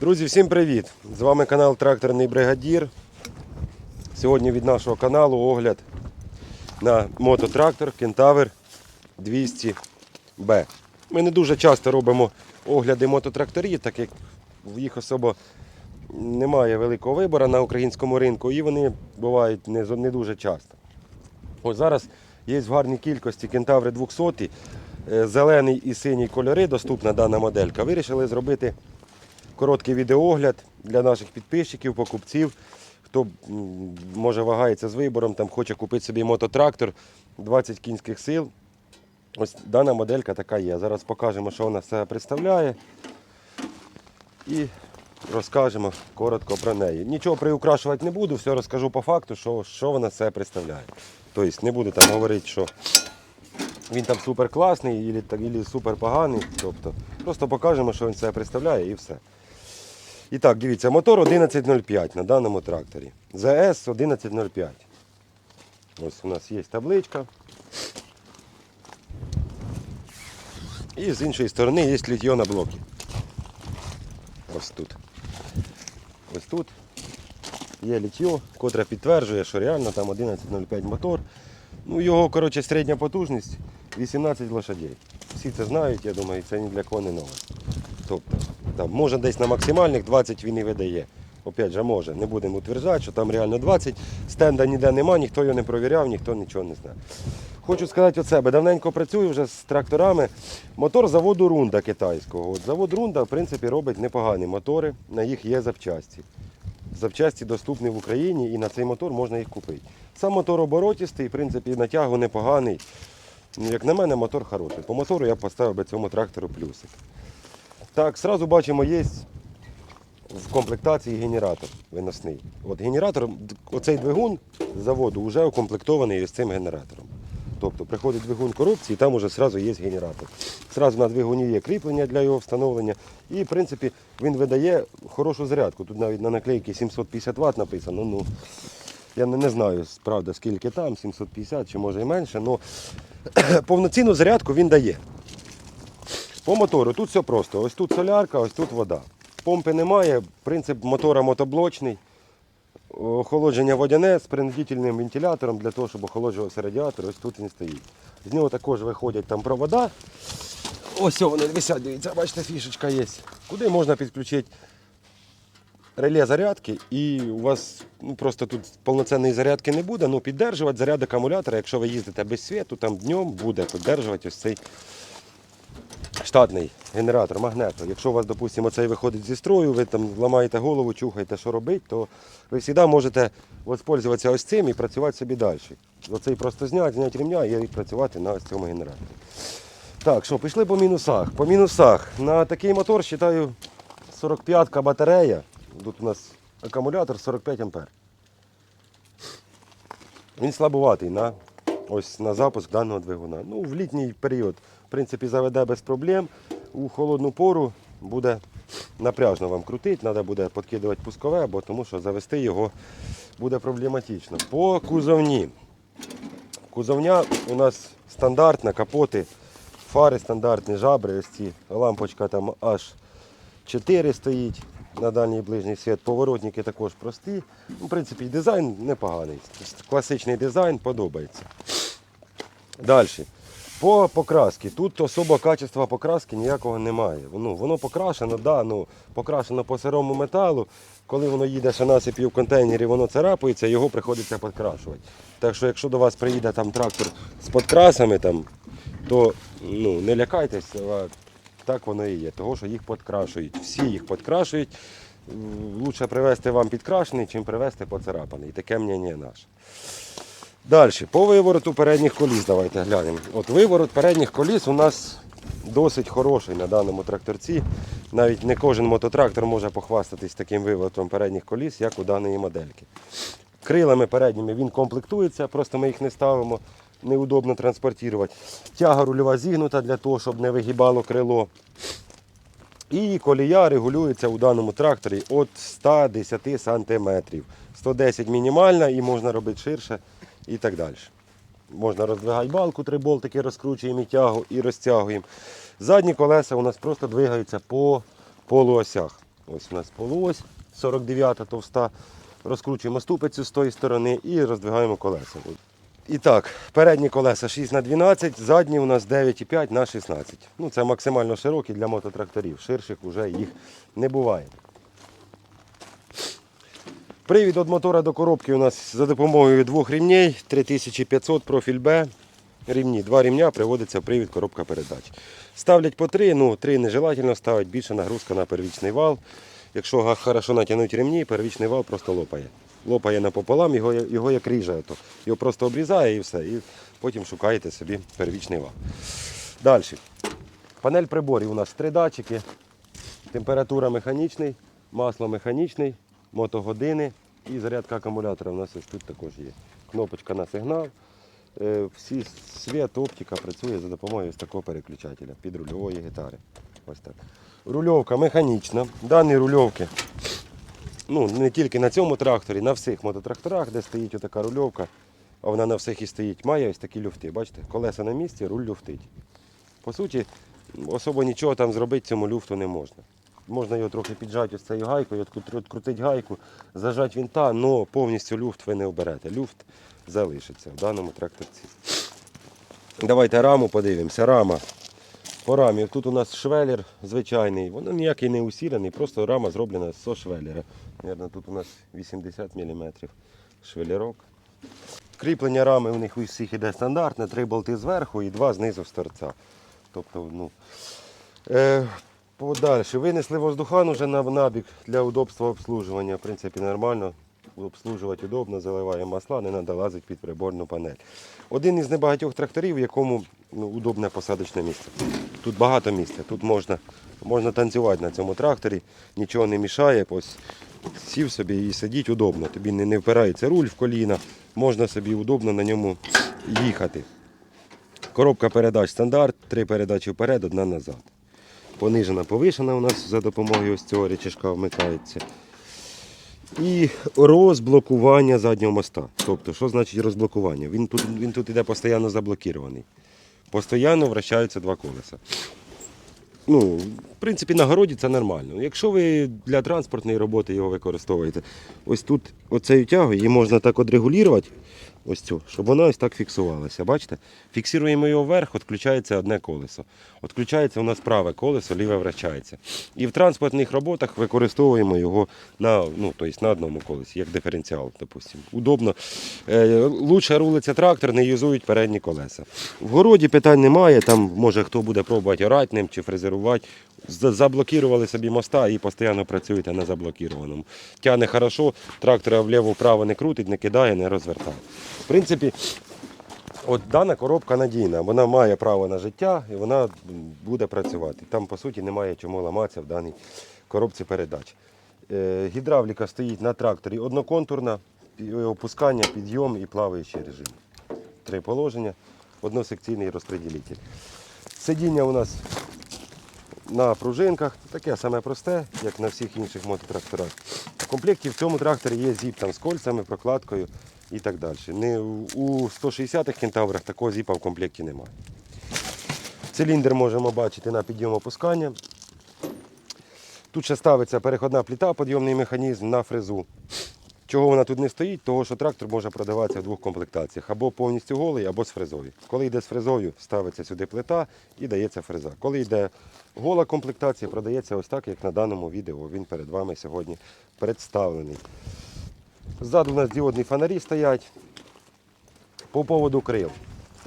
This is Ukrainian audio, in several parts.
Друзі, всім привіт! З вами канал Тракторний Бригадір. Сьогодні від нашого каналу огляд на мототрактор Кентавр 200B. Ми не дуже часто робимо огляди мототракторів, так як в їх особо немає великого вибору на українському ринку і вони бувають не, не дуже часто. Ось зараз є в гарній кількості кентаври 200, е, зелений і синій кольори, доступна дана моделька. Вирішили зробити короткий відеоогляд для наших підписчиків, покупців. Хто може вагається з вибором, там хоче купити собі мототрактор 20 кінських сил. Ось дана моделька така є. Зараз покажемо, що вона себе представляє. І розкажемо коротко про неї. Нічого приукрашувати не буду, все розкажу по факту, що, що вона себе представляє. Тобто не буду там говорити, що він там супер класний або супер поганий. Тобто, просто покажемо, що він себе представляє і все. І так, дивіться, мотор 1105 на даному тракторі. ЗС 1105. Ось у нас є табличка. І з іншої сторони є літьо на блоки. Ось тут. Ось тут є літьо, котре підтверджує, що реально там 1105 мотор. Ну, його, коротше, середня потужність 18 лошадей. Всі це знають, я думаю, це ні для кого не нове. Тобто, там, може десь на максимальних 20 він і видає. Опять же, може, не будемо утверджати, що там реально 20. Стенда ніде нема, ніхто його не провіряв, ніхто нічого не знає. Хочу сказати від себе, давненько працюю вже з тракторами. Мотор заводу Рунда китайського. От завод Рунда, в принципі, робить непогані мотори, на їх є запчасті. Запчасті доступні в Україні і на цей мотор можна їх купити. Сам мотор оборотістий, в принципі, на тягу непоганий. Ну, Як на мене, мотор хороший. По мотору я поставив би цьому трактору плюсик. Так, сразу бачимо, є в комплектації генератор виносний. От генератор, оцей двигун заводу вже укомплектований з цим генератором. Тобто приходить двигун коробці і там вже одразу є генератор. Зразу на двигуні є кріплення для його встановлення. І, в принципі, він видає хорошу зарядку. Тут навіть на наклейці 750 Вт написано. Ну, я не знаю, правда, скільки там, 750 чи може і менше, але повноцінну зарядку він дає. По мотору тут все просто. Ось тут солярка, ось тут вода. Помпи немає, принцип мотора мотоблочний. Охолодження водяне з принудительним вентилятором для того, щоб охолоджувався радіатор, ось тут він стоїть. З нього також виходять там провода. Ось вони висять, дивіться, бачите, фішечка є. Куди можна підключити реле зарядки, і у вас ну, просто тут повноцінної зарядки не буде, ну піддержувати заряд акумулятора, якщо ви їздите без світу, там днем буде піддержувати ось цей штатний генератор магнето. Якщо у вас, допустимо, цей виходить зі строю, ви там ламаєте голову, чухаєте, що робити, то ви завжди можете воспользуватися ось цим і працювати собі далі. Оцей просто зняти, зняти ремня і працювати на ось цьому генераторі. Так, що, пішли по мінусах. По мінусах. На такий мотор, вважаю, 45-ка батарея. Тут у нас акумулятор 45 ампер. Він слабуватий на, ось, на запуск даного двигуна. Ну, в літній період, в принципі, заведе без проблем. У холодну пору буде напряжно вам крутити, треба буде підкидувати пускове, бо тому що завести його буде проблематично. По кузовні. Кузовня у нас стандартна, капоти, фари стандартні, жабри, ось ці лампочка там аж 4 стоїть на дальній ближній світ. Поворотники також прості. В принципі, дизайн непоганий. Класичний дизайн подобається. Далі. По покрасці. Тут особо качества покраски ніякого немає. Ну, воно покрашено, да, ну, покрашено по сирому металу. Коли воно їде ще насипі в контейнері, воно царапається, його приходиться підкрашувати. Так що, якщо до вас приїде там трактор з підкрасами, там, то ну, не лякайтесь, так воно і є. Того, що їх підкрашують. Всі їх підкрашують. Лучше привезти вам підкрашений, чим привезти поцарапаний. Таке мнення наше. Далі, по вивороту передніх коліс давайте глянемо. От виворот передніх коліс у нас досить хороший на даному тракторці. Навіть не кожен мототрактор може похвастатись таким виворотом передніх коліс, як у даної модельки. Крилами передніми він комплектується, просто ми їх не ставимо, неудобно транспортувати. Тяга рульова зігнута для того, щоб не вигибало крило. І колія регулюється у даному тракторі від 110 см. 110 мінімальна і можна робити ширше і так далі. Можна роздвигати балку, три болтики розкручуємо і тягу і розтягуємо. Задні колеса у нас просто двигаються по полуосях. Ось у нас полуось 49 товста. Розкручуємо ступицю з тої сторони і роздвигаємо колеса. І так, передні колеса 6 на 12, задні у нас 9,5 на 16. Ну, це максимально широкі для мототракторів. Ширших вже їх не буває. Привід від мотора до коробки у нас за допомогою двох рівней 3500 профіль Б. Рівні. Два рівня приводиться привід коробка передач. Ставлять по три, ну три нежелательно ставить, більше нагрузка на первічний вал. Якщо хорошо натягнути ремні, первічний вал просто лопає. Лопає напополам, його, його як ріже. То. Його просто обрізає і все. І потім шукаєте собі первічний вал. Далі. Панель приборів у нас три датчики. Температура механічний, масло механічний, мотогодини і зарядка акумулятора у нас тут також є. Кнопочка на сигнал. Е, Всі світ, оптика працює за допомогою ось такого переключателя під рульової гітари. Ось так. Рульовка механічна. Дані рульовки ну, не тільки на цьому тракторі, на всіх мототракторах, де стоїть отака рульовка, а вона на всіх і стоїть, має ось такі люфти. Бачите, колеса на місці, руль люфтить. По суті, особо нічого там зробити цьому люфту не можна. Можна його трохи піджати ось цією гайкою, відкрутити гайку, зажати вінта, але повністю люфт ви не оберете. Люфт залишиться в даному тракторці. Давайте раму подивимося. Рама. По рамі. Тут у нас швелер звичайний, воно ніякий не усілений, просто рама зроблена з швелера. Наверно, тут у нас 80 мм швелерок. Кріплення рами у них у всіх іде стандартне, три болти зверху і два знизу з торця. Тобто, ну, е, подальше. Винесли воздухан уже на набік для удобства обслужування. В принципі, нормально. Обслужувати удобно, заливає масла, не треба лазити під приборну панель. Один із небагатьох тракторів, в якому ну, удобне посадочне місце. Тут багато місця, тут можна, можна танцювати на цьому тракторі, нічого не мішає. Ось сів собі і сидіть удобно. Тобі не, не впирається руль в коліна, можна собі удобно на ньому їхати. Коробка передач стандарт, три передачі вперед, одна назад. Понижена, повишена у нас за допомогою ось цього речашка вмикається. І розблокування заднього моста. Тобто, що значить розблокування? Він тут, він тут іде постійно заблокірований. Постійно вращаються два колеса. Ну, в принципі, на городі це нормально. Якщо ви для транспортної роботи його використовуєте, ось тут оцею тягою її можна так отрегулювати, ось цю, щоб вона ось так фіксувалася. Бачите? Фіксуємо його вверх, відключається одне колесо. Відключається у нас праве колесо, ліве вращається. І в транспортних роботах використовуємо його на, ну, тобто на одному колесі, як диференціал, допустимо. Удобно. Е, лучше рулиться трактор, не юзують передні колеса. В городі питань немає, там може хто буде пробувати орати чи фрезерувати. Заблокували собі моста і постійно працюєте на заблокірованому. Тягне хорошо, трактора вліво-вправо не крутить, не кидає, не розвертає. В принципі, От дана коробка надійна, вона має право на життя і вона буде працювати. Там, по суті, немає чому ламатися в даній коробці передач. Е, гідравліка стоїть на тракторі одноконтурна, опускання, підйом і плаваючий режим. Три положення, односекційний розпреділитель. Сидіння у нас на пружинках, таке саме просте, як на всіх інших мототракторах. В комплекті в цьому тракторі є зіп там з кольцями, прокладкою і так далі. Не, у 160-х кентаврах такого зіпа в комплекті немає. Циліндр можемо бачити на підйом опускання. Тут ще ставиться переходна плита, підйомний механізм на фрезу. Чого вона тут не стоїть? Того, що трактор може продаватися в двох комплектаціях. Або повністю голий, або з фрезою. Коли йде з фрезою, ставиться сюди плита і дається фреза. Коли йде гола комплектація, продається ось так, як на даному відео. Він перед вами сьогодні представлений. Ззаду у нас діодні фонарі стоять. По поводу крил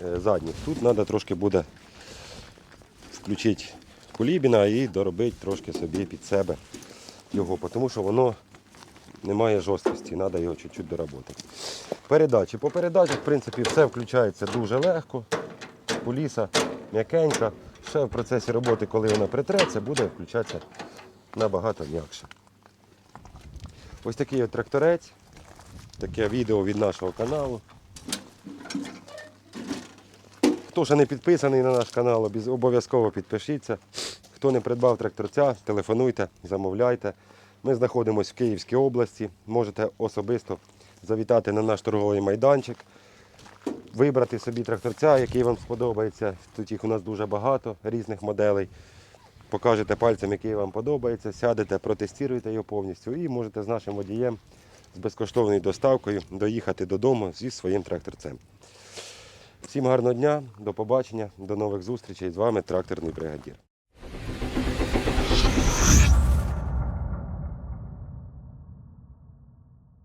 е, задніх. Тут треба трошки буде включити кулібіна і доробити трошки собі під себе його, тому що воно немає жорсткості, треба його чуть-чуть доработати. Передачі. По передачах, в принципі, все включається дуже легко. Куліса м'якенька. Ще в процесі роботи, коли вона притреться, буде включатися набагато м'якше. Ось такий от тракторець. Таке відео від нашого каналу. Хто ще не підписаний на наш канал, обов'язково підпишіться. Хто не придбав тракторця, телефонуйте, замовляйте. Ми знаходимося в Київській області. Можете особисто завітати на наш торговий майданчик, вибрати собі тракторця, який вам сподобається. Тут їх у нас дуже багато різних моделей. покажете пальцем, який вам подобається, сядете, протестуєте його повністю і можете з нашим водієм з безкоштовною доставкою доїхати додому зі своїм тракторцем. Всім гарного дня, до побачення, до нових зустрічей. З вами тракторний бригадір.